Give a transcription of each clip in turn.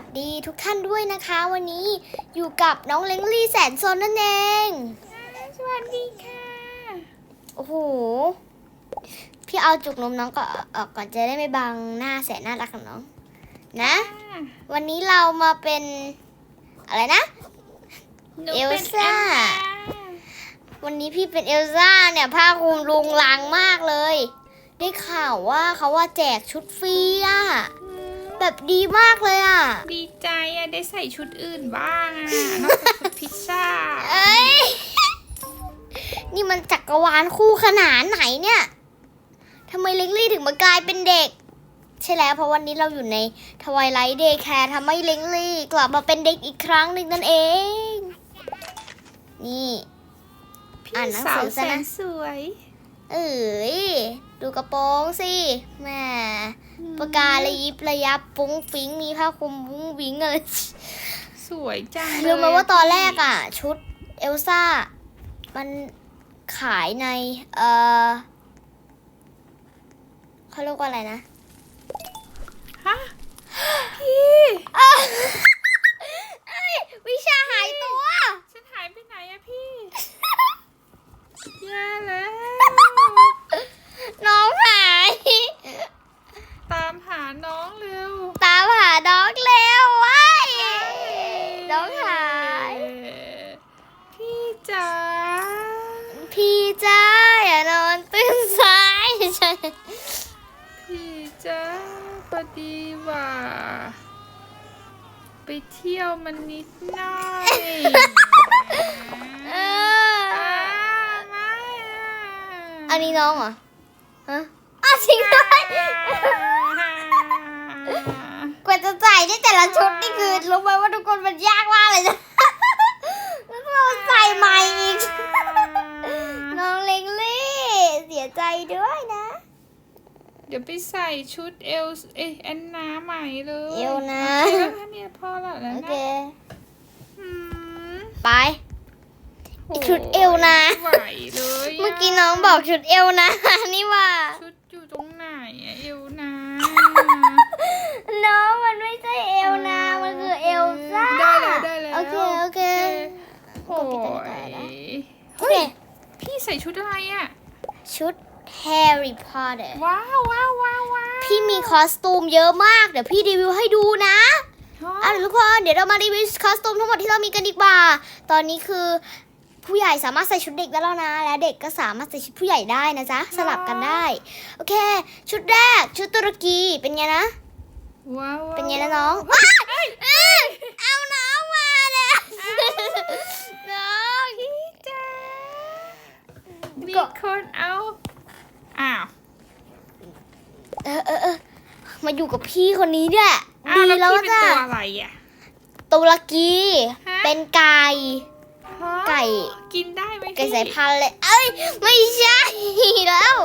สดีทุกท่านด้วยนะคะ วันนี้อยู่กับน้องเล้งลี่แสนโซนนั่นเอง สวัสดีค่ะ โอ้โห พี่เอาจุกนมน้องก็ออกก่อนจะได้ไม่บังหน้าแสนน่ารักของน้อง นะ วันนี้เรามาเป็นอะไรนะหนูเอลเป็นซ่า วันนี้พี่เป็นเอลซ่าเนี่ยผ้าคลุมลุงลังมากเลย ได้ข่าวว่าเขาว่าแจกชุดฟรีอะ แบบดีมากเลยอะดีใจอะได้ใส่ชุดอื่นบ้างอะนอกจากชุดพิซซ่า เอ้ย นี่มันจักรวาลคู่ขนานไหนเนี่ยทำไมเล็งลี่ถึงมากลายเป็นเด็ก ใช่แล้วเพราะวันนี้เราอยู่ในทวายไลท์เดย์แคร์ทำให้เล็งลี่กลับมาเป็นเด็กอีกครั้งหนึ่งนั่นเอง นี่ พี่อ่านหนังสาสืวอแสซะนะ นสวย เอ้ยดูกระโปรงสิแหม่ปากการะยิบระยับปุ้งฟิ้งมีผ้าคลุมวุ้งวิ้งอะไรสวยจังเลยรู้ไหมว่าตอนแรกอะ ชุดเอลซ่า มันขายใน เออเขาเรียกว่าอะไรนะ ฮะพี่ เอ้ยวิชาหายตัว ฉันหายไปไหนอะพี่แย่แล้ว น้องหาย ตามหาน้องเร็ว ตามหาน้องเร็วไว้ยน้องหาย พี่จ๋า พี่จ้าอย่านอนตื่นสายใช่ พี่จ๋าพอ ดีว่า ไปเที่ยวมันนิดหน่อยเออ่าอไม่อะอันนี้น้องเหรอ ฮะอ้าวจริงด้วยกว่าจะใส่ได้แต่ละชุดนี่คือรู้ไหมว่าทุกคนมันยากมากเลยนะแล้วเราใส่ใหม่อีก น้องเล็กลี่เสียใจด้วยนะ เดี๋ยวไปใส่ชุดเอลเอ้ยแอนนาใหม่เลยเอวนะ โอเคแล้วท่านเนี่ยพอแล้วแล้วโอนะเค อืมไปอีกชุดเอวนะ ไหวเลยะเมื่อกี้น้องบอกชุดเอวนะ นี่ว่า ชุดอยู่ตรงไหนอะเอวนะ น้องมันไม่ใช่เอวนะ มันคือเอลซ่าได้แล้วได้แล้วโอเคโอเค โอ้กดปิดตรงนี้ก่อนนะยโอเคพี่ใส่ชุดอะไรอะ ชุด Harry Potter ว้าวว้าวว้าวว้าวพี่มีคอสตูมเยอะมาก เดี๋ยวพี่รีวิวให้ดูนะอะทุกคนเดี๋ยวเรามารีวิวคอสตูมทั้งหมดที่เรามีกันดีกว่า ตอนนี้คือผู้ใหญ่สามารถใส่ชุดเด็กได้แล้วนะ และเด็กก็สามารถใส่ชุดผู้ใหญ่ได้นะจ๊ะ สลับกันได้ โอเค ชุดแรก ชุดตุรกีเป็นไงนะว้าวว้าวเป็นไงนะน้องว้ายเอ้ยเอาน้องมาเนี่ยน้องพี่จ๋ามีก็คนเอา อ้าว เออเออเออมาอยู่กับพี่คนนี้ด้วยอ้าวดีแล้วแล้วพี่เป็นจ้ะตัวอะไรอะ ตุรกี ฮะ เป็นไก่ ฮะไก่ กินได้ไหมไก่พี่สายพันธุ์เลยเอ้ย ไม่ใช่แล้ว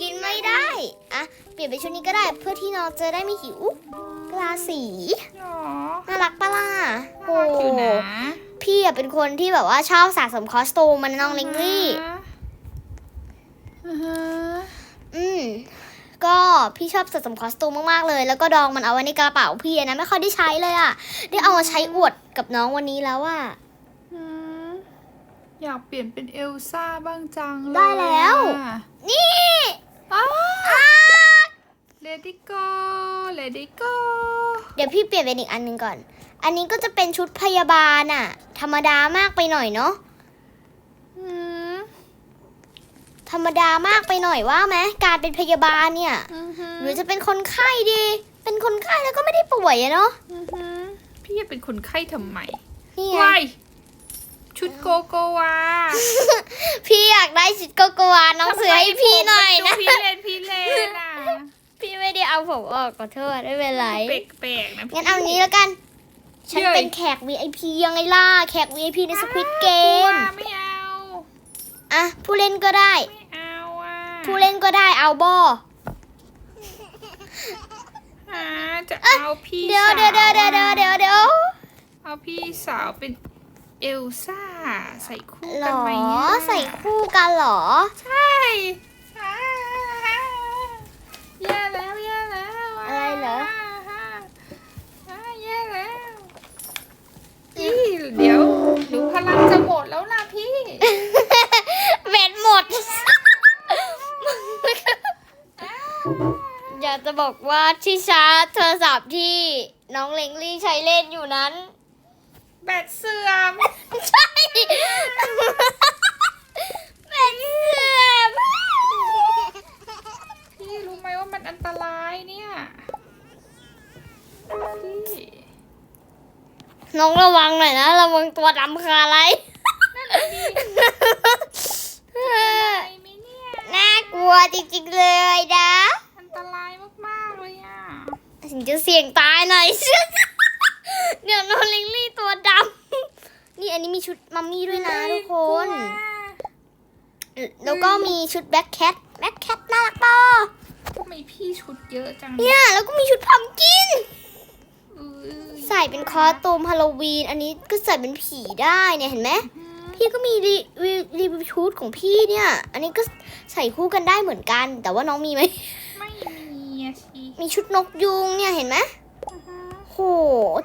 กินไม่ได้ อะ เปลี่ยนเป็นชุดนี้ก็ได้เพื่อที่น้องจะได้ไม่หิวกลาสี หรอน่ารักปะล่ะน่ารักอยู่นะพี่อะเป็นคนที่แบบว่าชอบสะสมคอสตูมมันน้องเล็งลี่ อ่าฮะอืม ก็พี่ชอบสะสมคอสตูมมากๆเลย แล้วก็ดองมันเอาไว้ในกระเป๋าพี่อะนะไม่ค่อยได้ใช้เลยอะได้เอามาใช้อวดกับน้องวันนี้แล้วอะอืมอยากเปลี่ยนเป็นเอลซ่าบ้างจังเลยได้แล้วนี่อ้าวอะ Let it go Let it go เดี๋ยวพี่เปลี่ยนเป็นอีกอันหนึ่งก่อน อันนี้ก็จะเป็นชุดพยาบาลอะธรรมดามากไปหน่อยเนาะ อืม ธรรมดามากไปหน่อยว่าไหมการเป็นพยาบาลเนี่ยอือหือหรือจะเป็นคนไข้ดี เป็นคนไข้แล้วก็ไม่ได้ป่วยอะเนาะอือหือพี่จะเป็นคนไข้ทำไมนี่ไงวายชุดโกโกวาพี่อยากได้ชุดโกโกวาน้องเสือให้พี่หน่อยนะทำไมผมมันดูพี่เลนพี่เลนอะพี่ไม่ได้เอาผมออกขอโทษไม่เป็นไรแปลกๆนะพี่งั้นเอางี้แล้วกัน ฉันเย้ยเป็นแขก VIP ยังไงล่ะแขก VIP ในสควิตเกมกลัวไม่เอาอะผู้เล่นก็ได้ไม่เอาอะ ผู้เล่นก็ได้เอาบออ่าจะเอาพี่เดี๋ยวสาวเดี๋ยวเดี๋ยวเดี๋ยวเดี๋ยวเดี๋ยวเดี๋ยว เอาพี่สาวเป็นเอลซ่าใส่คู่หรกันอไหมเนี่ยใส่คู่กันเหรอ ใช่อ่าแย่แล้วแย่แล้วอะไรเหรออ่าแย่แล้วเดี๋ยวหรือพลังจะหมดแล้วล่ะพี่แบตหมด อยากจะบอกว่าที่ชาร์จโทรศัพท์ที่น้องเล็งลี่ใช้เล่นอยู่นั้น แบตเสื่อม ใช่ แบตเสื่อม พี่รู้ไหมว่ามันอันตรายเนี่ย พี่ น้องระวังหน่อยนะ ระวังตัวดำคาอะไรอะไรไหมเนี่ย น่ากลัวจริงๆเลยนะ อันตรายมากๆเลยอะ ถึงจะเสี่ย งตายหน่อยเดี๋ยวน้องเล็งลี่ตัวดำ นี่อันนี้มีชุดมัมมี่ด้วยนะทุกคน แล้วก็มีชุดแบ็คแคท แบ็คแคทน่ารักป่ะทำไมพี่ชุดเยอะจังเนี่ย แล้วก็มีชุดพัมกินเออใส่เป็นคอสตูมฮาโลวีน อันนี้ก็ใส่เป็นผีได้เนี่ยเห็นไหม พี่ก็มีรีรีรีวิวชุดของพี่เนี่ย อันนี้ก็ใส่คู่กันได้เหมือนกัน แต่ว่าน้องมีไหม ไม่มีอะสิมีชุดนกยุงเนี่ยเห็นไหมอือฮึ โห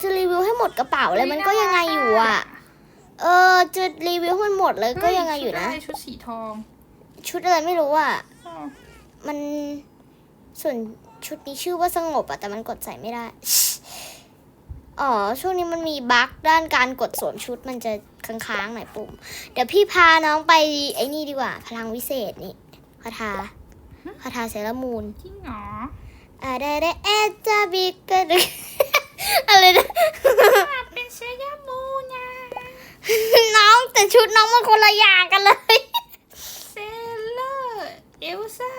จะรีวิวให้หมดกระเป๋าเลยมันก็ยังไงอยู่อะ เออ จะรีวิวให้มันหมดเลยก็ยังไงอยู่นะ ชุดไรชุดสีทอง ชุดอะไรไม่รู้อะอ๋อมันส่วนชุดนี้ชื่อว่าสงบอะแต่มันกดใส่ไม่ได้ อ๋อ ช่วงนี้มันมีบั๊กด้านการกดสวมชุดมันจะค้างๆหน่อยปุ่ม เดี๋ยวพี่พาน้องไปไอ้นี่ดีกว่า พลังวิเศษนี่คาถาคาถาเซรามูนจริงเหรออะได้ได้เอจาบิกกะดึก อะไรนะอะเป็นเซยามูนะน้องแต่ชุดน้องมันคนละอย่างกันเลย เซเลอร์เอลซ่า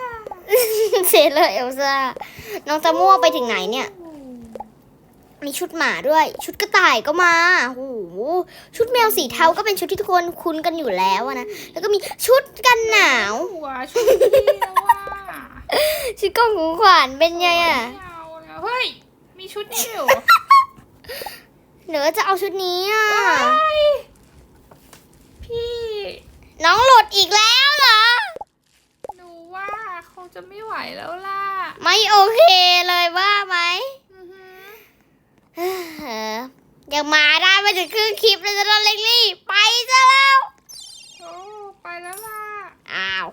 เซเลอร์เอลซ่า น้องจะมั่วไปถึงไหนเนี่ย มีชุดหมาด้วย ชุดกระต่ายก็มาโอ้โหชุดแมวสีเทาก็เป็นชุดที่ทุกคนคุ้นกันอยู่แล้วอะนะ แล้วก็มีชุดกันหนาว หัวชุดเดียวว่ะชุดกล้องของขวัญเป็นไงอะ ไม่เอาแล้วเฮ้ย มีชุดนี้ด้วยเหรอเดี๋ยวจะเอาชุดนี้อะเฮ้ยพี่ น้องหลุดอีกแล้วเหรอ หนูว่าคงจะไม่ไหวแล้วล่ะ ไม่โอเคเลยว่าไหมอือหือเออยังมาได้ไม่ถึงครึ่งคลิปเลยจะโดนเล็กลี่ ไปซะแล้ว โอ้ไปแล้วล่ะ อ้าว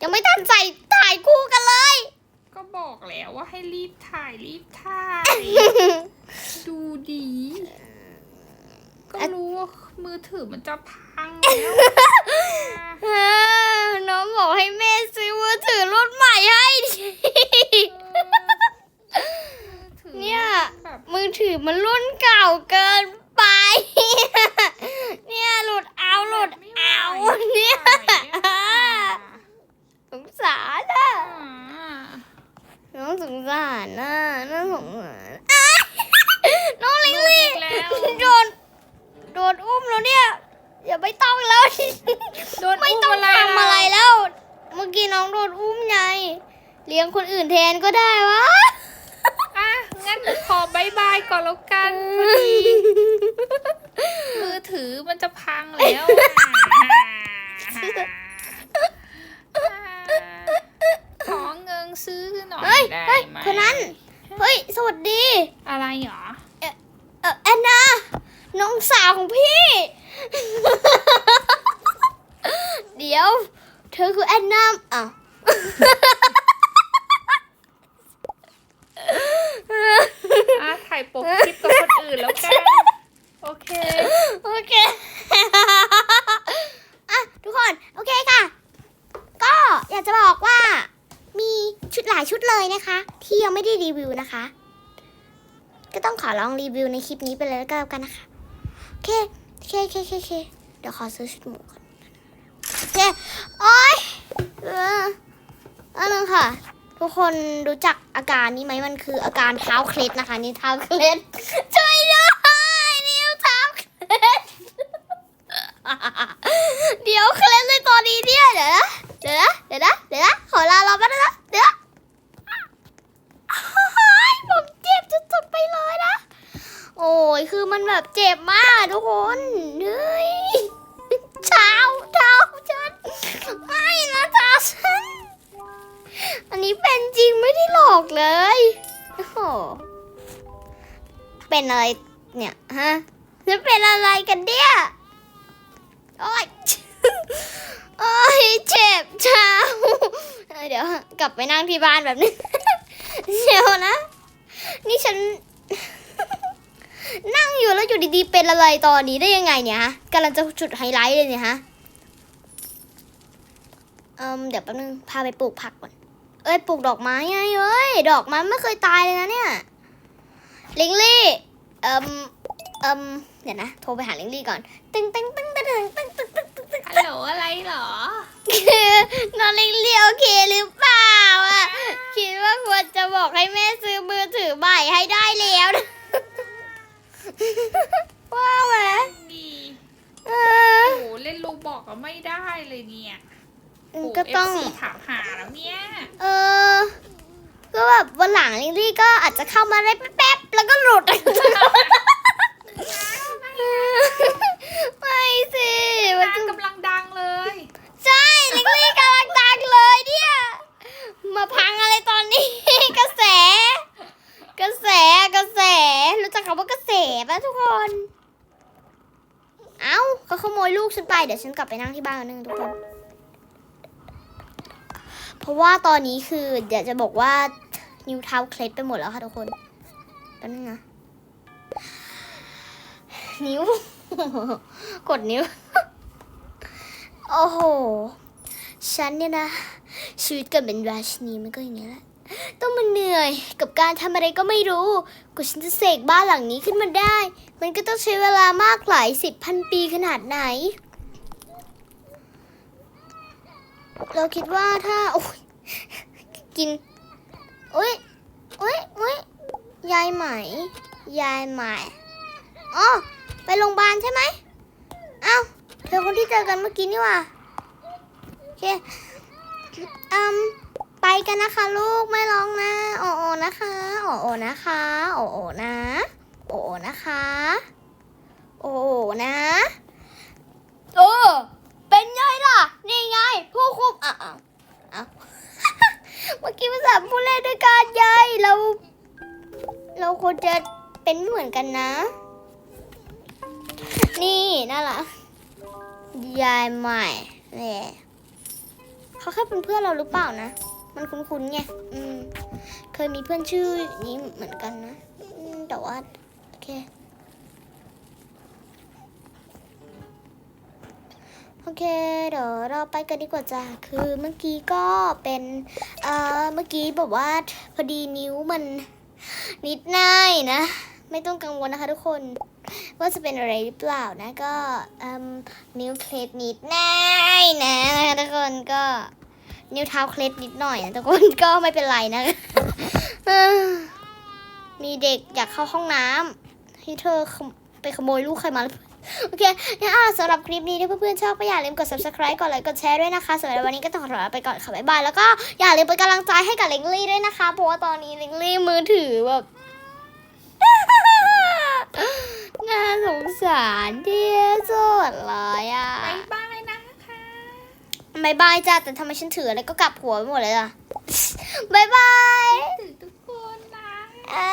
ยังไม่ทันใส่ถ่ายคู่กันเลย ก็บอกแล้วว่าให้รีบถ่ายรีบถ่าย ดูดี ก็รู้ว่า มือถือมันจะพังแล้วเออน้องบอกให้แม่ซื้อมือถือรุ่นใหม่ให้ดิเนี่ยแบบมือถือมันรุ่นเก่าเกินไป เนี่ยหลุดเอาหลุดเอาเนี่ยสงสารอะน้องสงสารน่ะน้องสงสารอ้ายน้องลิงลี่หลุดอีกแล้วโดนโด นอุ้มแล้วเนี่ยอย่าไม่ต้องแล้วโดนไม่อุ้มต้องอะไรทำอะไรแล้ว เมื่อกี้น้องโดนอุ้มไงเลี้ยงคนอื่นแทนก็ได้วะอะงั้นขอบายบายก่อนแล้วกันมือถือมันจะพังแล้วขอเงินซื้อหน่อย เฮ้ย ได้ เฮ้ย ไหม คนนั้น เฮ้ย สวัสดี อะไรหรอ เออแอนนา น้องสาวของพี่ เดี๋ยว เธอคือแอนนาอะ อะ ถ่ายปกคลิปกับคนอื่นแล้วกัน โอเค โอเค อะ ทุกคน โอเคค่ะ ก็อยากจะบอกว่า มีชุดหลายชุด เลยนะคะ ที่ยังไม่ได้รีวิวนะคะ ก็ต้องขอลองรีวิวในคลิปนี้ไปเลยแล้วกันนะคะโอเคโอเคโอเคโอเคเดี๋ยวขอซื้อชุดหมูก่อนโอเคโอ๊ยเอออันนึงค่ะ ทุกคนรู้จักอาการนี้ไหมมันคืออาการเท้าเคล็ดนะคะ นี่เท้าเคล็ดช่วยด้วยนิ้วเท้าเคล็ดเดี๋ยวเคล็ดเลยตอนนี้เนี่ยเดี๋ยวนะเดี๋ยวนะเดี๋ยวนะเดี๋ยวนะขอลาเราแป๊บนะเดี๋ยวนะโอ๊ยผมเจ็บจุดๆไปเลยนะ โอ้ย คือมันแบบเจ็บมากทุกคนเฮ้ยเท้าเท้าฉันไม่นะเท้าฉัน อันนี้เป็นจริงไม่ได้หลอกเลยโอ้โหเป็นอะไรเนี่ยฮะจะเป็นอะไรกันเนี่ยโอ๊ยโอ๊ยเจ็บเท้าเดี๋ยวกลับไปนั่งที่บ้านแบบนี้เดี๋ยวนะ นี่ฉัน นั่งอยู่แล้วอยู่ดีๆ เป็นอะไรตอนนี้ได้ยังไงเนี่ยฮะกำลังจะจุดไฮไลท์เลยเนี่ยฮะเอิมเดี๋ยวแป๊บนึงพาไปปลูกผักก่อน เอ้ยปลูกดอกไม้ไงเอ้ยดอกไม้ไม่เคยตายเลยนะเนี่ยลิงลี่เอิมเอิมเดี๋ยวนะโทรไปหาลิงลี่ก่อนตึ้งตึ้งตึ้งตึ้งตึ้งตึ้งตึ้งตึงตึงฮัลโหลอะไรหรอคือนอนลิงลี่โอเคหรือเปล่าอะคิดว่าควรจะบอกให้แม่ซื้อมือถือใหม่ให้ได้แล้วนะ ว่าไหมดีเออ โอ้เล่นลูบอกก็ไม่ได้เลยเนี่ยก็ต้องโ FC ถามหาแล้วเนี่ย เออ ก็แบบวันหลังลิงลี่ก็อาจจะเข้ามาได้แป๊บๆแล้วก็หลุด ไม่สิมันนางจะ กำลังดังเลย ใช่ลิงลี่กำลังดังเลยเนี่ย มาพังอะไรตอนนี้ กระแส กระแสกระแส รู้จักคำว่ากระแสป่ะทุกคน เอ้าเขาขโมยลูกฉันไป เดี๋ยวฉันกลับไปนั่งที่บ้านนึงทุกคน เพราะว่าตอนนี้คือเดี๋ยวจะบอกว่านิ้วเท้าเคล็ดไปหมดแล้วค่ะทุกคนแป๊บนึงนะ นิ้ว กดนิ้ว โอ้โห ฉันเนี่ยนะ ชีวิตเกิดเป็นราชินีมันก็อย่างนี้ยแหละ ต้องมาเหนื่อยกับการทำอะไรก็ไม่รู้กว่าฉันจะเสกบ้านหลังนี้ขึ้นมาได้ มันก็ต้องใช้เวลามากหลายสิบพันปีขนาดไหน เราคิดว่าถ้าโอ้ยกินโอ้ยโอ้ยโอ้ยยายไหม ยายไหมอ๋อไปโรงพยาบาลใช่ไหมเอ้าเธอคนที่เจอกันเมื่อกี้นี่ว่าโอเคอืม ไปกันนะคะลูกไม่ร้องนะโอโอนะคะโอโอนะคะโอโอนะโอโอนะคะโอโอนะโอ้เป็นไงล่ะ นี่ไง ผู้คุมอะอะเมื่อกี้ภาษาผู้เล่นด้วยกันยายเรา เราควรจะเป็นเหมือนกันนะ นี่น่ารักยายใหม่เนี่ยเขาแค่เป็นเพื่อนเราหรือเปล่านะ มันคุ้นๆไงอืม เคยมีเพื่อนชื่อนี้เหมือนกันนะแต่ว่า โอเค โอเค เดี๋ยวเราไปกันดีกว่าจ้ะ คือเมื่อกี้ก็เป็น เอ่อ เมื่อกี้บอกว่าพอดีนิ้วมันนิดหน่อยนะ ไม่ต้องกังวลนะคะทุกคน ว่าจะเป็นอะไรหรือเปล่านะ ก็นิ้วเคล็ดนิดหน่อยนะทุกคนก็ นิ้วเท้าเคล็ดนิดหน่อยนะทุกคนก็ไม่เป็นไรนะ มีเด็กอยากเข้าห้องน้ำที่เธอไปขโมยลูกใครมาโอเคงั้นอะสำหรับคลิปนี้ถ้าเพื่อนๆชอบก็อย่าลืมกด subscribe กดไลค์กดแชร์ด้วยนะคะสำหรับวันนี้ก็ต้องขอลาไปก่อนค่ะบ๊ายบายแล้วก็อย่าลืมเป็นกำลังใจให้กับเล็งลี่ด้วยนะคะ เพราะว่าตอนนี้เล็งลี่มือถือแบบน่าสงสารเดียสุดเลยอะบายบายนะคะ บายบายจ้าแต่ทำไมฉันถืออะไรก็กลับหัวไปหมดเลยอะบายบาย ถึงทุกคนนะอ่า